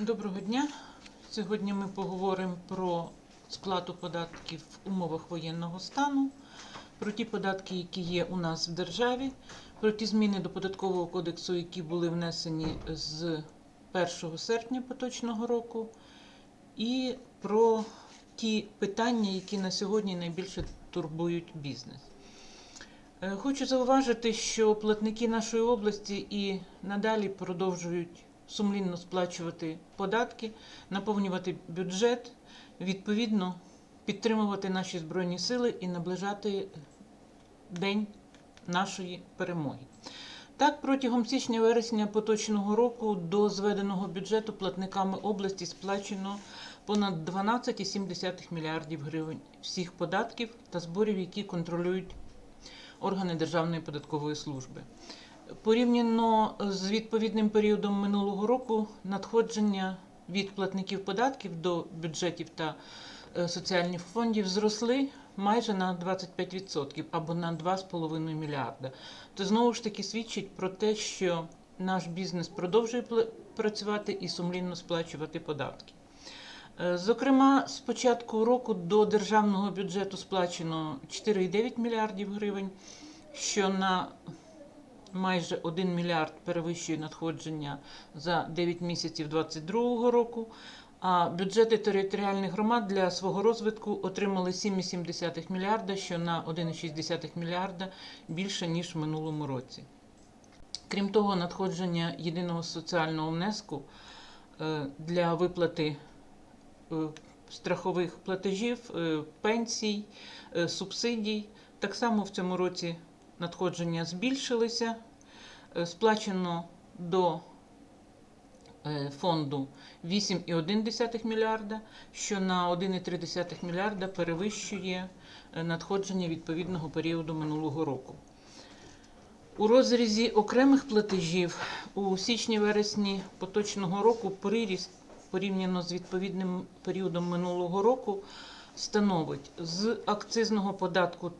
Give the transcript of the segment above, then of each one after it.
Доброго дня. Сьогодні ми поговоримо про сплату податків в умовах воєнного стану, про ті податки, які є у нас в державі, про ті зміни до податкового кодексу, які були внесені з 1 серпня поточного року, і про ті питання, які на сьогодні найбільше турбують бізнес. Е, Хочу зауважити, що платники нашої області і надалі продовжують сумлінно сплачувати податки, наповнювати бюджет, відповідно підтримувати наші збройні сили і наближати день нашої перемоги. Так, протягом січня-вересня поточного року до зведеного бюджету платниками області сплачено понад 12,7 мільярдів гривень всіх податків та зборів, які контролюють органи Державної податкової служби. Порівняно з відповідним періодом минулого року надходження від платників податків до бюджетів та е, соціальних фондів зросли майже на 25% або на 2,5 мільярда. Це знову ж таки свідчить про те, що наш бізнес продовжує працювати і сумлінно сплачувати податки. Е, Зокрема, з початку року до державного бюджету сплачено 4,9 мільярдів гривень, що на майже 1 мільярд перевищує надходження за 9 місяців 2022 року. А бюджети територіальних громад для свого розвитку отримали 7,7 мільярда, що на 1,6 мільярда більше ніж в минулому році. Крім того, надходження єдиного соціального внеску е, для виплати е, страхових платежів, е, пенсій, субсидій. Так само в цьому році надходження збільшилися. Е, Сплачено до е, фонду 8,1 мільярда, що на 1,3 мільярда перевищує е, надходження відповідного періоду минулого року. У розрізі окремих платежів у січні-вересні поточного року приріст порівняно з відповідним періодом минулого року становить з акцизного податку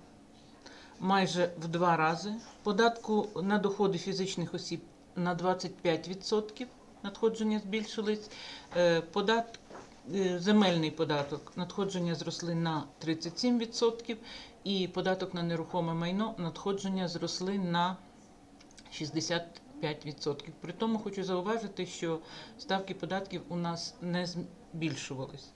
майже в два рази, податку на доходи фізичних осіб на 25% надходження збільшились, е, подат, е, земельний податок надходження зросли на 37%, і податок на нерухоме майно надходження зросли на 65%. При тому хочу зауважити, що ставки податків у нас не збільшувались.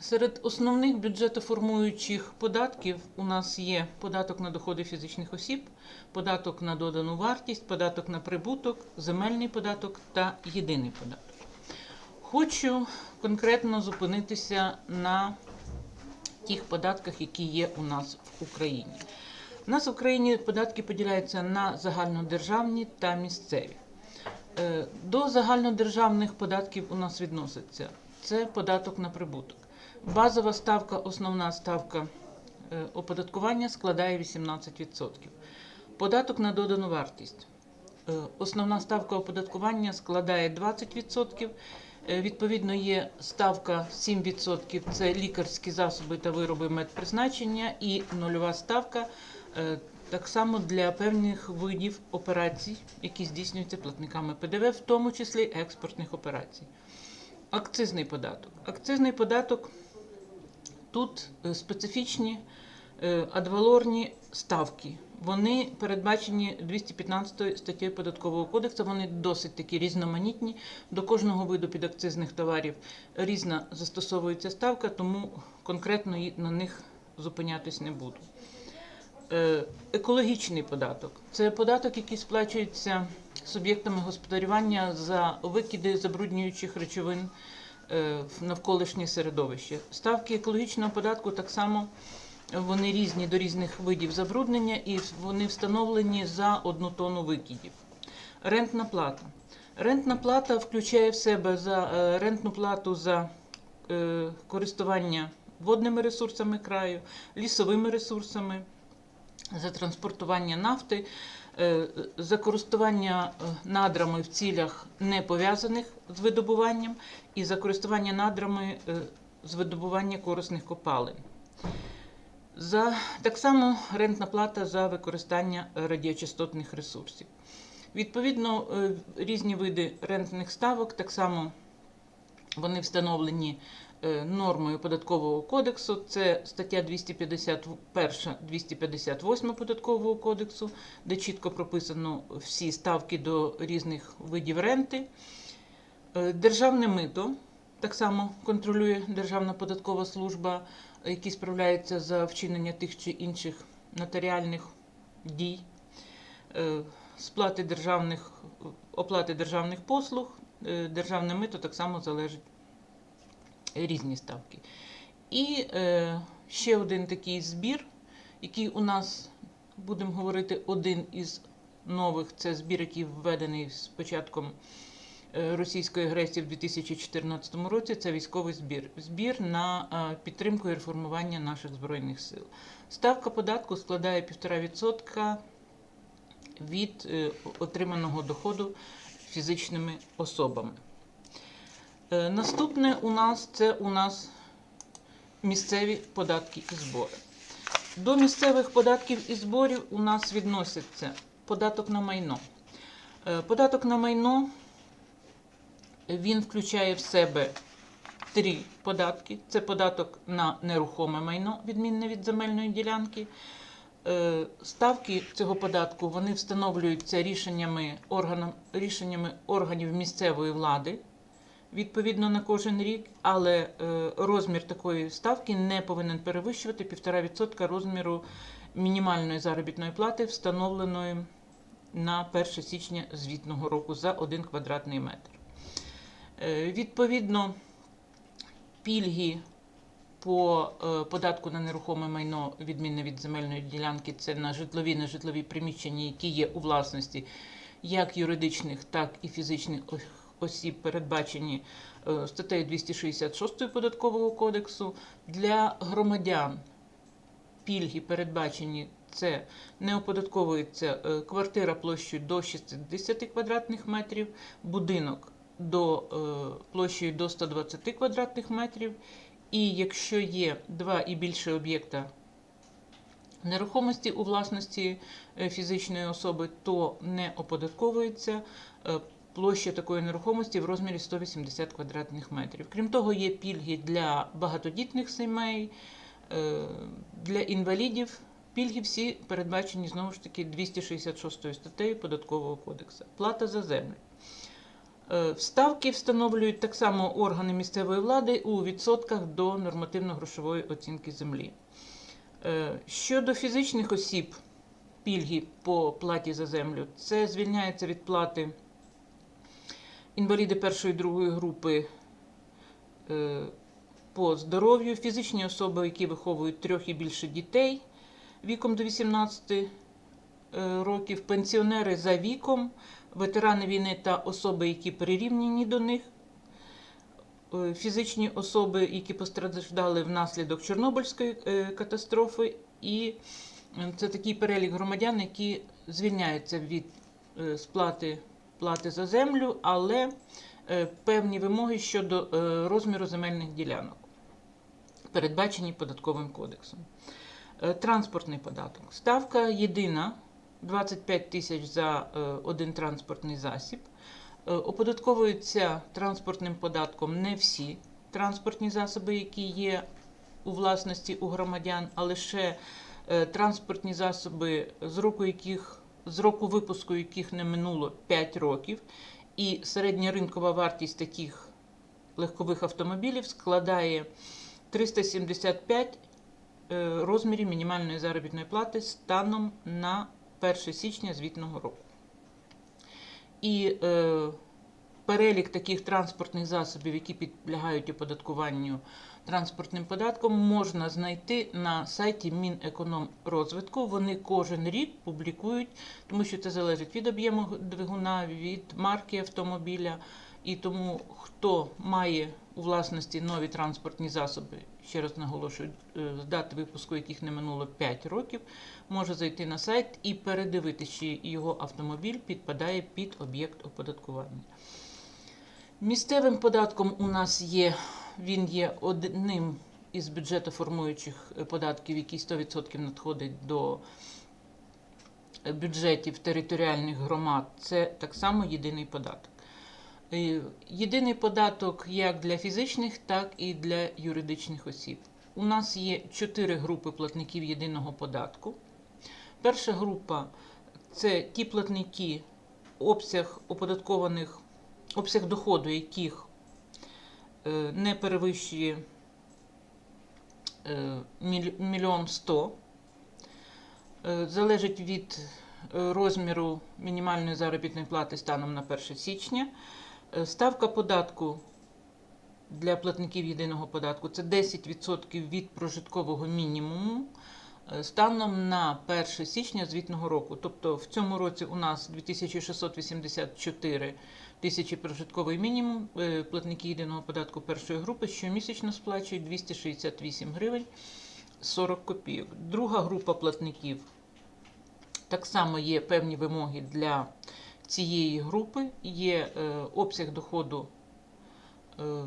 Серед основних бюджетоформуючих податків у нас є податок на доходи фізичних осіб, податок на додану вартість, податок на прибуток, земельний податок та єдиний податок. Хочу конкретно зупинитися на тих податках, які є у нас в Україні. У нас в Україні податки поділяються на загальнодержавні та місцеві. Е, До загальнодержавних податків у нас відноситься це податок на прибуток. Базова ставка, основна ставка е, оподаткування складає 18%. Податок на додану вартість. Е, Основна ставка оподаткування складає 20%. Е, Відповідно, є ставка 7% це лікарські засоби та вироби медпризначення, і нульова ставка так само для певних видів операцій, які здійснюються платниками ПДВ, в тому числі експортних операцій. Акцизний податок. Акцизний податок тут е, специфічні е, адвалорні ставки. Вони передбачені 215 статтею податкового кодексу. Вони досить такі різноманітні. До кожного виду підакцизних товарів різна застосовується ставка, тому конкретно на них зупинятись не буду. Е, Екологічний податок це податок, який сплачується суб'єктами господарювання за викиди забруднюючих речовин навколишнє середовище. Ставки екологічного податку так само вони різні до різних видів забруднення і вони встановлені за одну тонну викидів. Рентна плата. Рентна плата включає в себе за е, рентну плату за е, користування водними ресурсами краю, лісовими ресурсами, за транспортування нафти, е, за користування е, надрами в цілях не пов'язаних з видобуванням і за користування надрами е, з видобування корисних копалин. За, так само рентна плата за використання радіочастотних ресурсів. Відповідно, е, різні види рентних ставок так само Вони встановлені е, нормою податкового кодексу. Це стаття 251, 258 податкового кодексу, де чітко прописано всі ставки до різних видів ренти. Е, Державне мито так само контролює Державна податкова служба, які справляються за вчинення тих чи інших нотаріальних дій, Е, сплати державних, оплати державних послуг. Е, Державне мито так само залежить різні ставки. І е, ще один такий збір, який у нас, будемо говорити, один із нових це збір, який введений з початком е, російської агресії в 2014 році. Це військовий збір. Збір на е, підтримку і реформування наших збройних сил. Ставка податку складає 1,5% від е, отриманого доходу фізичними особами. Е, Наступне у нас це у нас місцеві податки і збори. До місцевих податків і зборів у нас відноситься податок на майно. Е, Податок на майно він включає в себе три податки. Це податок на нерухоме майно, відмінне від земельної ділянки. Е, Ставки цього податку вони встановлюються рішеннями, органам, рішеннями органів місцевої влади відповідно на кожен рік, але е, розмір такої ставки не повинен перевищувати 1,5% розміру мінімальної заробітної плати, встановленої на 1 січня звітного року за 1 квадратний метр. Е, Відповідно, пільги по е, податку на нерухоме майно, відмінне від земельної ділянки, це на житлові нежитлові приміщення, які є у власності як юридичних, так і фізичних осіб, передбачені е, статтею 266 податкового кодексу. Для громадян пільги передбачені це не оподатковується е, квартира площею до 60 квадратних метрів, будинок до е, площею до 120 квадратних метрів. І якщо є два і більше об'єкта нерухомості у власності фізичної особи, то не оподатковується площа такої нерухомості в розмірі 180 квадратних метрів. Крім того, є пільги для багатодітних сімей, е, для інвалідів. Пільги всі передбачені знову ж таки 266 статтею Податкового кодексу. Плата за землю. Е, Вставки встановлюють так само органи місцевої влади у відсотках до нормативно-грошової оцінки землі. Е, Щодо фізичних осіб, пільги по платі за землю, це звільняється від плати інваліди першої і другої групи е, по здоров'ю, фізичні особи, які виховують трьох і більше дітей віком до 18 е, років, пенсіонери за віком, ветерани війни та особи, які прирівняні до них, е, фізичні особи, які постраждали внаслідок Чорнобильської катастрофи, і це такий перелік громадян, які звільняються від сплати плати за землю, але е, певні вимоги щодо е, розміру земельних ділянок, передбачені податковим кодексом. Е, Транспортний податок. Ставка єдина 25 тисяч за один транспортний засіб. Оподатковуються транспортним податком не всі транспортні засоби, які є у власності у громадян, а лише транспортні засоби, з року, яких, з року випуску яких не минуло 5 років, і середня ринкова вартість таких легкових автомобілів складає 375 е, розмірів мінімальної заробітної плати станом на 1 січня звітного року. І е, перелік таких транспортних засобів, які підлягають оподаткуванню транспортним податком, можна знайти на сайті Мінекономрозвитку. Вони кожен рік публікують, тому що це залежить від об'єму двигуна, від марки автомобіля. І тому, хто має у власності нові транспортні засоби, ще раз наголошую, е, з дати випуску яких не минуло 5 років, може зайти на сайт і передивитися, чи його автомобіль підпадає під об'єкт оподаткування. Місцевим податком у нас є, він є одним із бюджетоформуючих е, податків, який 100% надходить до бюджетів територіальних громад. Це так само єдиний податок. Е, Єдиний податок як для фізичних, так і для юридичних осіб. У нас є чотири групи платників єдиного податку. Перша група це ті платники, обсяг оподаткованих, обсяг доходу яких е, не перевищує е, міль- мільйон сто. Е, Залежить від е, розміру мінімальної заробітної плати станом на 1 січня. Е, Ставка податку для платників єдиного податку це 10% від прожиткового мінімуму е, станом на 1 січня звітного року. Тобто в цьому році у нас 2684 тисячі прожитковий мінімум. Е, Платники єдиного податку першої групи щомісячно сплачують 268 гривень 40 копійок. Друга група платників так само є певні вимоги для цієї групи. Є е, обсяг доходу, е,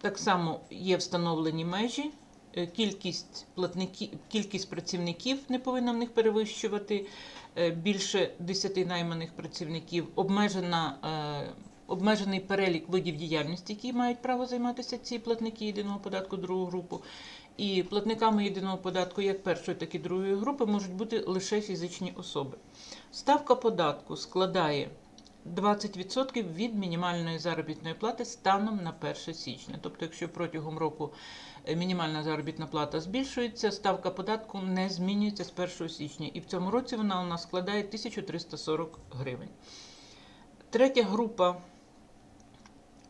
так само є встановлені межі. Е, Кількість платників, кількість працівників не повинна в них перевищувати е, більше 10 найманих працівників, обмежена, е, обмежений перелік видів діяльності, які мають право займатися ці платники єдиного податку другу групу. І платниками єдиного податку як першої, так і другої групи можуть бути лише фізичні особи. Ставка податку складає 20% від мінімальної заробітної плати станом на 1 січня. Тобто, якщо протягом року мінімальна заробітна плата збільшується, ставка податку не змінюється з 1 січня. І в цьому році вона у нас складає 1340 гривень. Третя група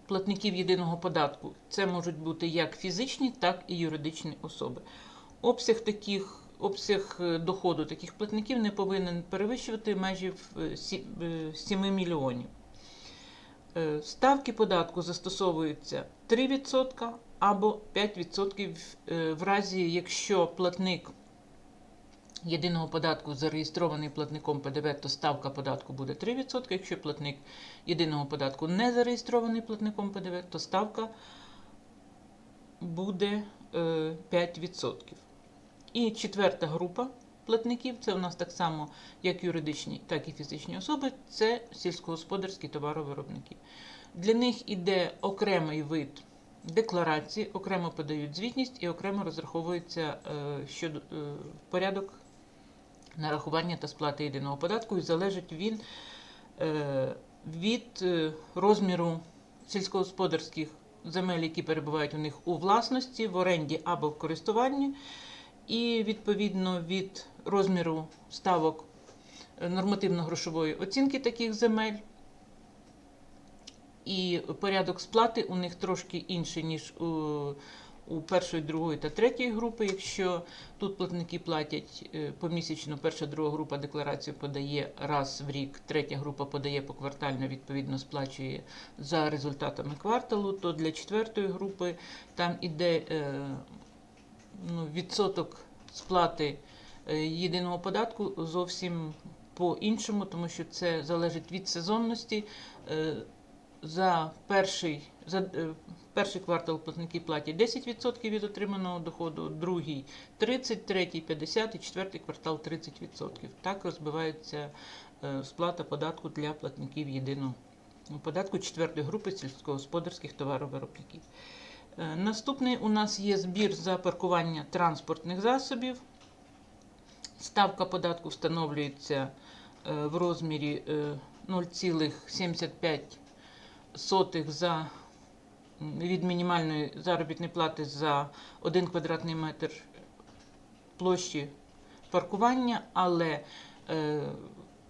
платників єдиного податку це можуть бути як фізичні, так і юридичні особи. Обсяг таких обсяг е, доходу таких платників не повинен перевищувати межі в, е, 7 мільйонів. Е, Ставки податку застосовуються 3% або 5% е, в разі, якщо платник єдиного податку зареєстрований платником ПДВ, то ставка податку буде 3%. Якщо платник єдиного податку не зареєстрований платником ПДВ, то ставка буде е, 5%. І четверта група платників це у нас так само як юридичні, так і фізичні особи, це сільськогосподарські товаровиробники. Для них іде окремий вид декларації, окремо подають звітність і окремо розраховується е, щодо е, порядок нарахування та сплати єдиного податку, і залежить він е, від розміру сільськогосподарських земель, які перебувають у них у власності, в оренді або в користуванні, і відповідно від розміру ставок нормативно-грошової оцінки таких земель. І порядок сплати у них трошки інший, ніж у, у першої, другої та третьої групи. Якщо тут платники платять е, помісячно, перша, друга група декларацію подає раз в рік, третя група подає поквартально, відповідно сплачує за результатами кварталу, то для четвертої групи там іде е, ну, відсоток сплати е, єдиного податку зовсім по-іншому, тому що це залежить від сезонності. За перший, за е, перший квартал платники платять 10% від отриманого доходу, другий 30, третій 50 і четвертий квартал 30%. Так розбивається е, сплата податку для платників єдиного податку четвертої групи сільськогосподарських товаровиробників. Е, Наступний у нас є збір за паркування транспортних засобів. Ставка податку встановлюється в розмірі е, 0,75 сотих за від мінімальної заробітної плати за 1 квадратний метр площі паркування, але е,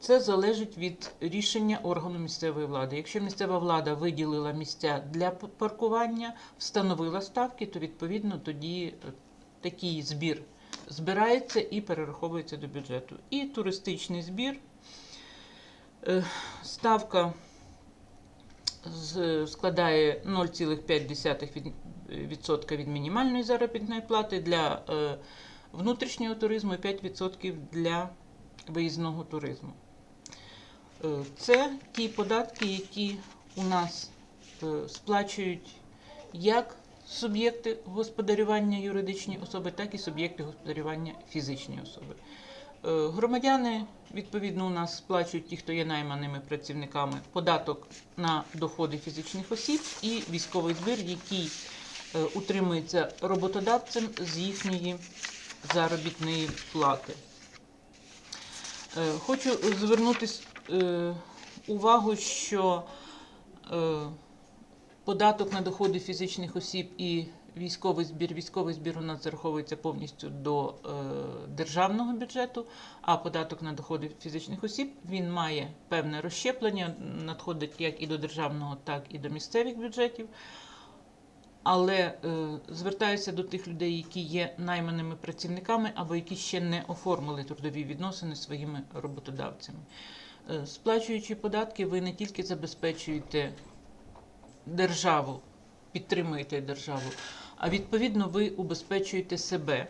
це залежить від рішення органу місцевої влади. Якщо місцева влада виділила місця для паркування, встановила ставки, то відповідно тоді е, такий збір збирається і перераховується до бюджету. І туристичний збір. Е, Ставка складає 0,5% від, мінімальної заробітної плати для е, внутрішнього туризму і 5% для виїзного туризму. Е, Це ті податки, які у нас е, сплачують як суб'єкти господарювання юридичні особи, так і суб'єкти господарювання фізичні особи. Е, Громадяни, відповідно, у нас сплачують ті, хто є найманими працівниками, податок на доходи фізичних осіб і військовий збір, який е, утримується роботодавцем з їхньої заробітної плати. Е, Хочу звернути увагу, що податок на доходи фізичних осіб і військовий збір. Військовий збір у нас зараховується повністю до е, державного бюджету, а податок на доходи фізичних осіб він має певне розщеплення, надходить як і до державного, так і до місцевих бюджетів. Але е, звертаюся до тих людей, які є найманими працівниками або які ще не оформили трудові відносини своїми роботодавцями. Е, сплачуючи податки, ви не тільки забезпечуєте державу, підтримуєте державу, а відповідно ви убезпечуєте себе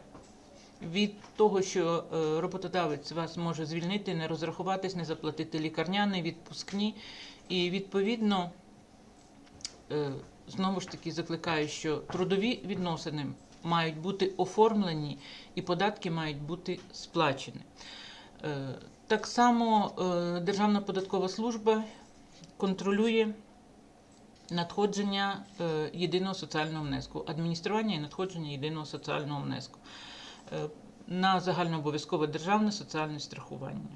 від того, що е, роботодавець вас може звільнити, не розрахуватись, не заплатити лікарняний, відпускні. І відповідно, е, знову ж таки закликаю, що трудові відносини мають бути оформлені і податки мають бути сплачені. Е, Так само Державна податкова служба контролює надходження е, єдиного соціального внеску, адміністрування і надходження єдиного соціального внеску е, на загальнообов'язкове державне соціальне страхування.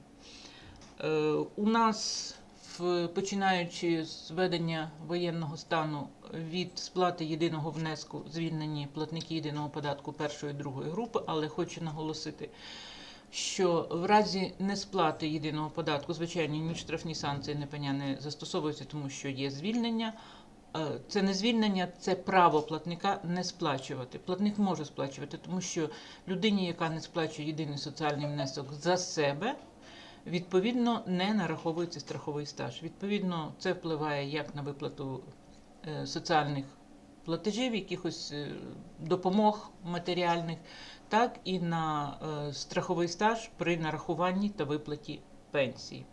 Е, У нас, в- починаючи з введення воєнного стану від сплати єдиного внеску, звільнені платники єдиного податку першої і другої групи, але хочу наголосити, що в разі несплати єдиного податку, звичайно, ні штрафні санкції не пеня не застосовуються, тому що є звільнення. Е, Це не звільнення, це право платника не сплачувати. Платник може сплачувати, тому що людині, яка не сплачує єдиний соціальний внесок за себе, відповідно не нараховується страховий стаж. Відповідно, це впливає як на виплату е, соціальних платежів, якихось е, допомог матеріальних, так і на страховий стаж при нарахуванні та виплаті пенсії.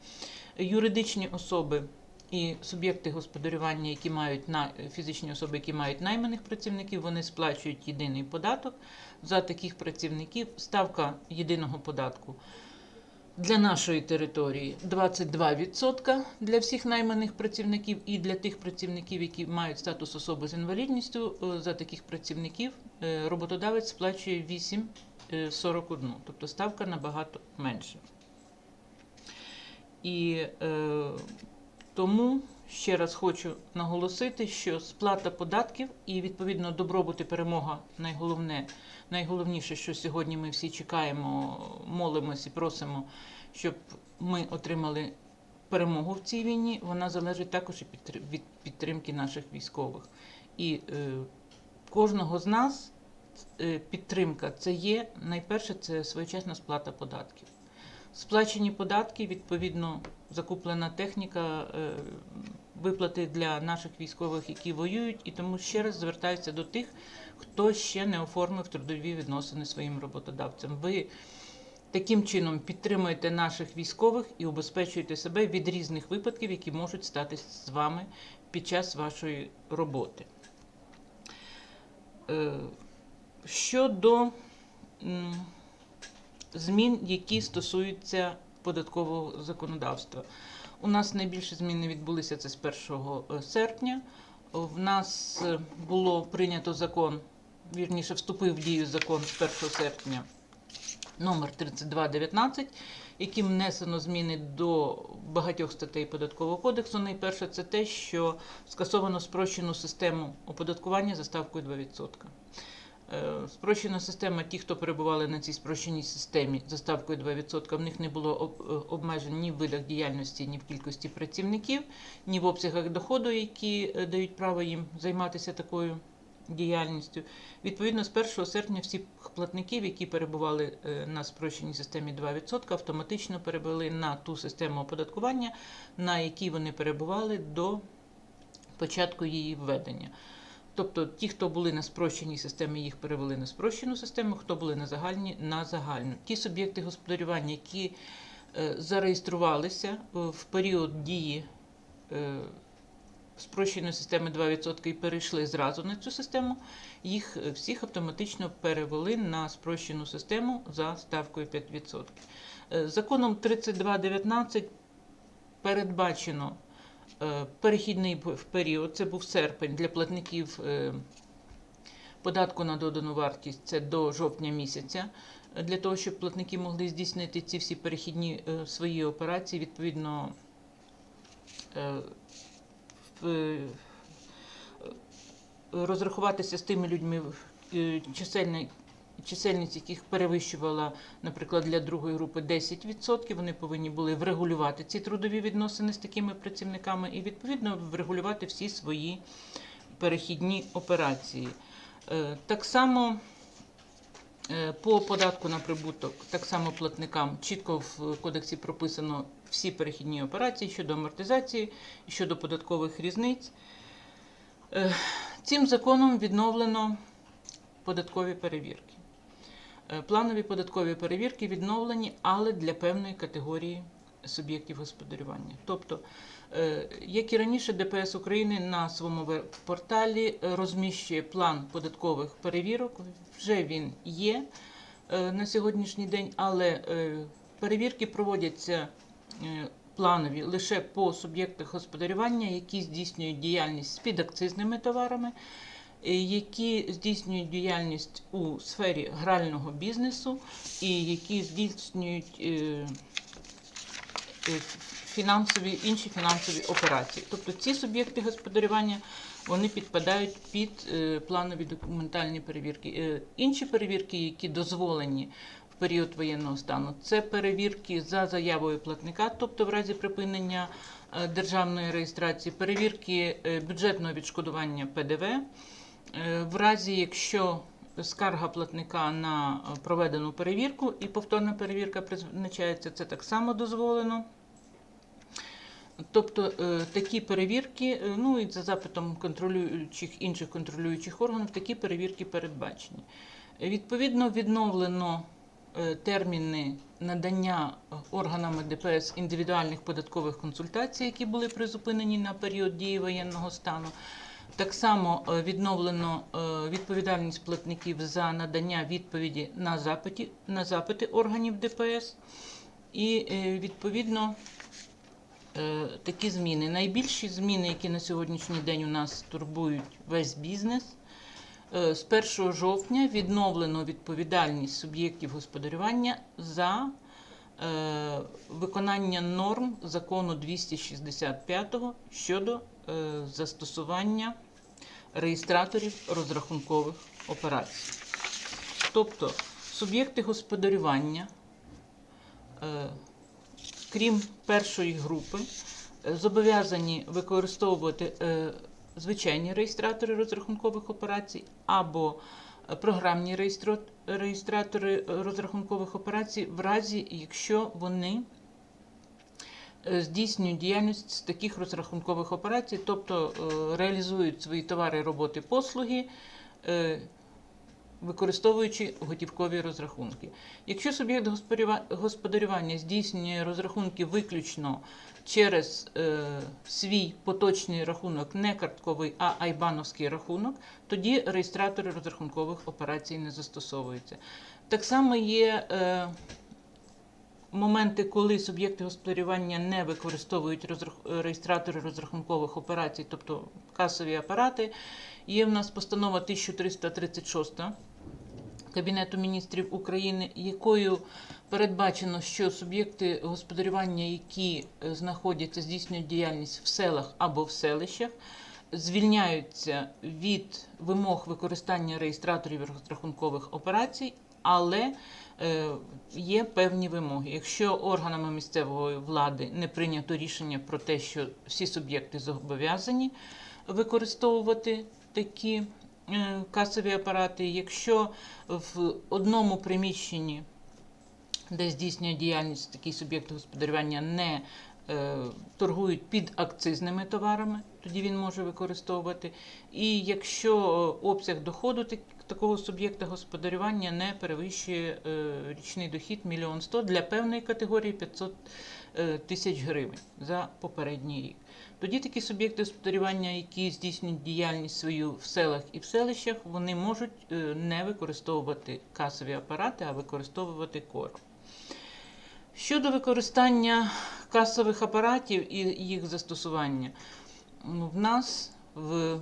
Юридичні особи і суб'єкти господарювання, які мають на фізичні особи, які мають найманих працівників, вони сплачують єдиний податок. За таких працівників ставка єдиного податку для нашої території 22% для всіх найманих працівників і для тих працівників, які мають статус особи з інвалідністю, е, за таких працівників е, роботодавець сплачує 8,41, тобто ставка набагато менша. І е, тому ще раз хочу наголосити, що сплата податків і відповідно добробут і перемога найголовне, найголовніше, що сьогодні ми всі чекаємо, молимось і просимо, щоб ми отримали перемогу в цій війні. Вона залежить також від підтримки наших військових. І е, кожного з нас е, підтримка це є найперше, це своєчасна сплата податків. Сплачені податки, відповідно, закуплена техніка, е, виплати для наших військових, які воюють, і тому ще раз звертаюся до тих, хто ще не оформив трудові відносини своїм роботодавцям. Ви таким чином підтримуєте наших військових і убезпечуєте себе від різних випадків, які можуть статися з вами під час вашої роботи. Е, Щодо змін, які стосуються податкового законодавства. У нас найбільше зміни відбулися це з 1 серпня. В нас е, було прийнято закон, вірніше, вступив в дію закон з 1 серпня номер 3219, яким внесено зміни до багатьох статей податкового кодексу. Найперше це те, що скасовано спрощену систему оподаткування за ставкою 2%. Е, Спрощена система, ті, хто перебували на цій спрощеній системі за ставкою 2%, в них не було е, обмежень ні в видах діяльності, ні в кількості працівників, ні в обсягах доходу, які е, дають право їм займатися такою діяльністю. Відповідно, з 1 серпня всі платників, які перебували на спрощеній системі 2%, автоматично перевели на ту систему оподаткування, на якій вони перебували до початку її введення. Тобто ті, хто були на спрощеній системі, їх перевели на спрощену систему, хто були на загальній на загальну. Ті суб'єкти господарювання, які е, зареєструвалися е, в період дії е, спрощеної системи 2% і перейшли зразу на цю систему, їх всіх автоматично перевели на спрощену систему за ставкою 5%. Е, Законом 3219 передбачено перехідний п- період, це був серпень для платників е, податку на додану вартість, це до жовтня місяця, е, для того, щоб платники могли здійснити ці всі перехідні е, свої операції, відповідно. е, в- е, розрахуватися з тими людьми, е, чисельна- чисельність яких перевищувала, наприклад, для другої групи 10%, вони повинні були врегулювати ці трудові відносини з такими працівниками і відповідно врегулювати всі свої перехідні операції. Е, Так само е, по податку на прибуток, так само платникам чітко в кодексі прописано всі перехідні операції щодо амортизації, щодо податкових різниць. Е, Цим законом відновлено податкові перевірки. Е, Планові податкові перевірки відновлені, але для певної категорії суб'єктів господарювання. Тобто, е, як і раніше, ДПС України на своєму порталі розміщує план податкових перевірок. Вже він є е, на сьогоднішній день, але перевірки проводяться планові лише по суб'єктах господарювання, які здійснюють діяльність з підакцизними товарами, які здійснюють діяльність у сфері грального бізнесу і які здійснюють е, е, фінансові інші фінансові операції. Тобто ці суб'єкти господарювання вони підпадають під е, планові документальні перевірки. Е, інші перевірки, які дозволені в період воєнного стану, це перевірки за заявою платника, тобто в разі припинення е, державної реєстрації, перевірки е, бюджетного відшкодування ПДВ. Е, В разі, якщо скарга платника на е, проведену перевірку і повторна перевірка призначається, це так само дозволено. Тобто е, такі перевірки, ну і за запитом контролюючих інших контролюючих органів, такі перевірки передбачені. Відповідно, відновлено терміни надання органами ДПС індивідуальних податкових консультацій, які були призупинені на період дії воєнного стану. Так само е, відновлено е, відповідальність платників за надання відповіді на запиті, на запити органів ДПС. І е, відповідно такі зміни. Найбільші зміни, які на сьогоднішній день у нас турбують весь бізнес. З 1 жовтня відновлено відповідальність суб'єктів господарювання за виконання норм закону 265 щодо застосування реєстраторів розрахункових операцій. Тобто суб'єкти господарювання е, крім першої групи, е, зобов'язані використовувати е, звичайні реєстратори розрахункових операцій або програмні реєстратори розрахункових операцій, в разі, якщо вони здійснюють діяльність з таких розрахункових операцій, тобто е, реалізують свої товари, роботи, послуги. е, Використовуючи готівкові розрахунки. Якщо суб'єкт господарювання здійснює розрахунки виключно через е, свій поточний рахунок, не картковий, а айбановський рахунок, тоді реєстратори розрахункових операцій не застосовуються. Так само є е, моменти, коли суб'єкти господарювання не використовують реєстратори розрахункових операцій, тобто касові апарати. Є в нас постанова 1336 Кабінету міністрів України, якою передбачено, що суб'єкти господарювання, які е, знаходяться, здійснюють діяльність в селах або в селищах, звільняються від вимог використання реєстраторів розрахункових операцій, але є певні вимоги. Якщо органами місцевої влади не прийнято рішення про те, що всі суб'єкти зобов'язані використовувати такі е, касові апарати, якщо в одному приміщенні, де здійснює діяльність такий суб'єкт господарювання, не е, торгують під акцизними товарами, тоді він може використовувати. І якщо е, обсяг доходу такого суб'єкта господарювання не перевищує е, річний дохід 1 мільйон сто для певної категорії 500 е, тисяч гривень за попередній рік. Тоді такі суб'єкти господарювання, які здійснюють діяльність свою в селах і в селищах, вони можуть е, не використовувати касові апарати, а використовувати корм. Щодо використання касових апаратів і їх застосування, ну, в нас в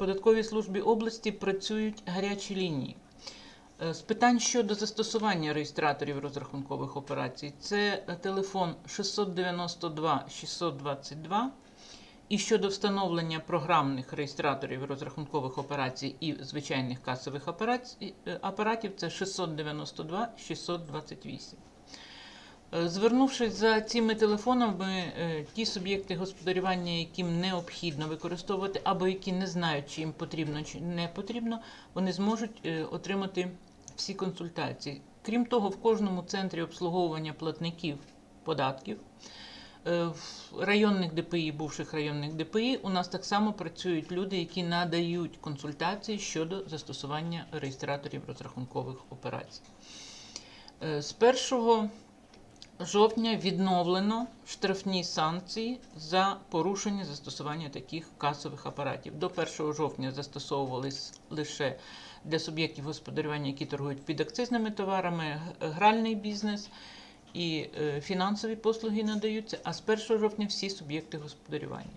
податковій службі області працюють гарячі лінії. Е, З питань щодо застосування реєстраторів розрахункових операцій, це е, телефон 692 622 і щодо встановлення програмних реєстраторів розрахункових операцій і звичайних касових е, апаратів, це 692 628. Е, Звернувшись за цими телефонами, е, ті суб'єкти господарювання, яким необхідно використовувати, або які не знають, чи їм потрібно чи не потрібно, вони зможуть е, отримати всі консультації. Крім того, в кожному центрі обслуговування платників податків, в районних ДПІ, бувших районних ДПІ, у нас так само працюють люди, які надають консультації щодо застосування реєстраторів розрахункових операцій. З 1 жовтня відновлено штрафні санкції за порушення застосування таких касових апаратів. До 1 жовтня застосовувались лише для суб'єктів господарювання, які торгують підакцизними товарами, гральний бізнес і е, фінансові послуги надаються, а з 1 жовтня всі суб'єкти господарювання.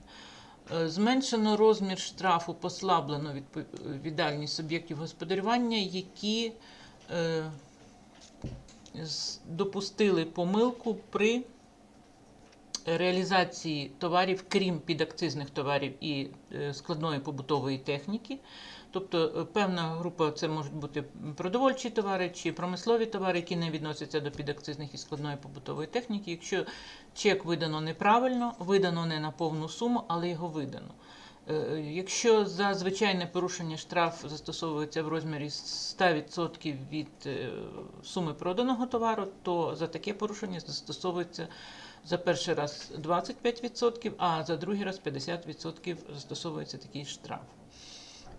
Е, Зменшено розмір штрафу, послаблено відповідальність суб'єктів господарювання, які е, допустили помилку при реалізації товарів, крім підакцизних товарів і е, складної побутової техніки. Тобто е, певна група це можуть бути продовольчі товари чи промислові товари, які не відносяться до підакцизних і складної побутової техніки. Якщо чек видано неправильно, видано не на повну суму, але його видано. Е, Якщо за звичайне порушення штраф застосовується в розмірі 100% від е, суми проданого товару, то за таке порушення застосовується за перший раз 25%, а за другий раз 50% застосовується такий штраф.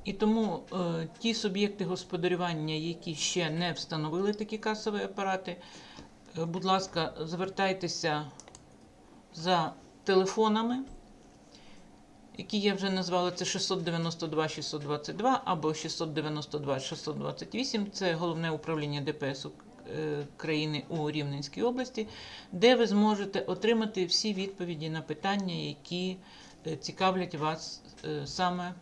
І тому е, ті суб'єкти господарювання, які ще не встановили такі касові апарати, е, будь ласка, звертайтеся за телефонами, які я вже назвала, це 692 622 або 692 628. Це головне управління ДПС е, країни у Рівненській області, де ви зможете отримати всі відповіді на питання, які е, цікавлять вас е, саме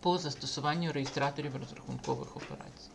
по застосуванню реєстраторів розрахункових операцій.